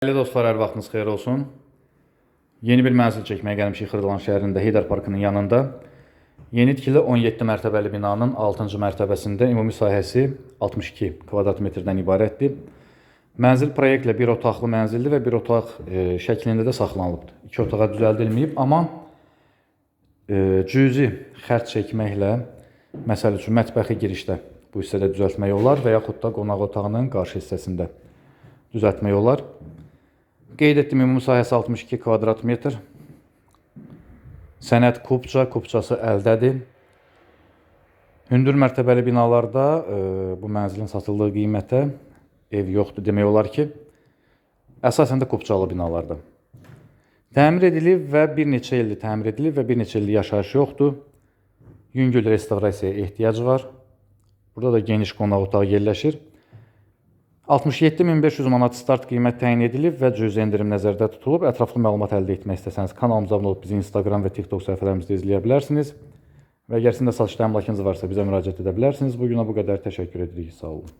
Dəyərli dostlar, hər vaxtınız xeyir olsun. Yeni bir mənzil çəkməyə gəlmişik Xırdalan şəhərində, Heydər Parkının yanında. Yeni tikili 17 mərtəbəli binanın 6-cı mərtəbəsində ümumi sahəsi 62 kvadrat metrdən ibarətdir. Mənzil proyektlə bir otaqlı mənzildir və bir otaq e, şəklində də saxlanılıbdır. İki otağa düzəldilməyib, amma e, cüzi xərc çəkməklə, məsəl üçün mətbəxi girişdə bu hissədə düzəltmək olar və yaxud da qonaq otağının qarşı hissəsində düzəltmək olar. Qeyd etdiyim ümumi sahəsi 62 kvadrat metr. Sənəd kubca, kubcası əldədir. Hündür mərtəbəli binalarda e, bu mənzilin satıldığı qiymətə ev yoxdur demək olar ki, əsasən də kubcalı binalarda. Təmir edilib və bir neçə ildir təmir edilib və bir neçə ildir yaşayış yoxdur. Yüngül restavrasiyaya ehtiyac var. Burada da geniş qonaq otağı yerləşir. 67500 manat start qiymət təyin edilib və cüzi endirim nəzərdə tutulub. Ətraflı məlumat əldə etmək istəsəniz kanalımıza abunə olub bizi Instagram və TikTok səhifələrimizdə izləyə bilərsiniz. Və əgər sizin də satışda əmlakınız varsa bizə müraciət edə bilərsiniz. Bu günə bu qədər təşəkkür edirik. Sağ olun.